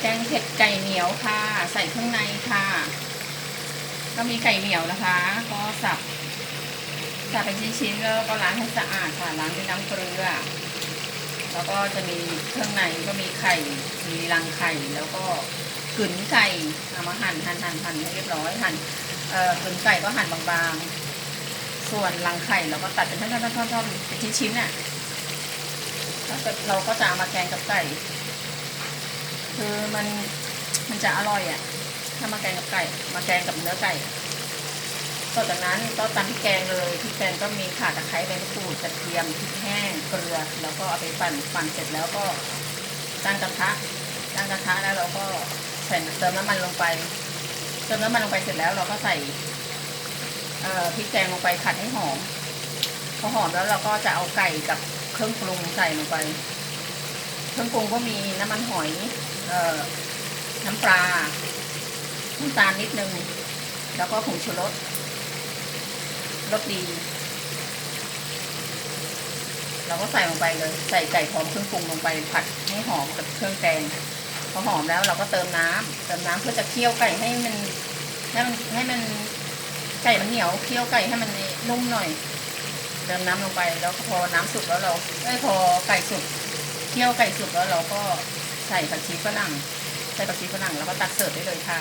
แกงเผ็ดไก่เหนียวค่ะ ใส่เครื่องในค่ะ ก็มีไก่เหนียวนะคะ ก็สับสับเป็นชิ้นๆแล้วก็ล้างให้สะอาดค่ะล้างด้วยน้ำเกลือแล้วก็จะมีเครื่องในก็มีไข่ มีรังไข่ แล้วก็กึ๋นไก่เอามาหั่นหั่นหั่นหั่นให้เรียบร้อยหั่นเอ่อกึ๋นไก่ก็หั่นบางๆ ส่วนรังไข่เราก็ตัดเป็นท่อนๆๆๆเป็นชิ้นๆน่ะแล้วเราก็จะเอามาแกงกับไก่ คือมันมันจะอร่อยอะ ถ้ามาแกงกับไก่ มาแกงกับเนื้อไก่ต่อจากนั้นก็ตำพริกแกงเลยพริกแกงก็มีข่าตะไคร้ใบมะกรูดกระเทียมพริกแห้งเกลือ แล้วก็เอาไปปั่นปั่นเสร็จแล้วก็ตั้งกระทะตั้งกระทะแล้วเราก็ใส่เติมน้ำมันลงไป เติมน้ำมันลงไปเสร็จแล้วเราก็ใส่เอ่อพริกแกงลงไปผัดให้หอมพอหอมแล้วเราก็จะเอาไก่กับเครื่องปรุงใส่ลงไป เครื่องปรุงก็มีน้ำมันหอย น้ำปลาน้ำตาลนิดนึง แล้วก็ผงชูรสรสดี เราก็ใส่ลงไปเลย ใส่ไก่พร้อมเครื่องปรุงลงไปผัดให้หอมกับเครื่องแกงพอหอมแล้วเราก็เติมน้ำเติมน้ำเพื่อจะเคี่ยวไก่ให้มันให้มันให้มันไก่มันเหนียวเคี่ยวไก่ให้มันนุ่มหน่อย เติมน้ำลงไปแล้วพอน้ำสุกแล้วเราเอ้พอไก่สุกเคี่ยวไก่สุกแล้วเราก็ ใส่ผักชีฝรั่ง ใส่ผักชีฝรั่งแล้วก็ตักเสิร์ฟได้เลยค่ะ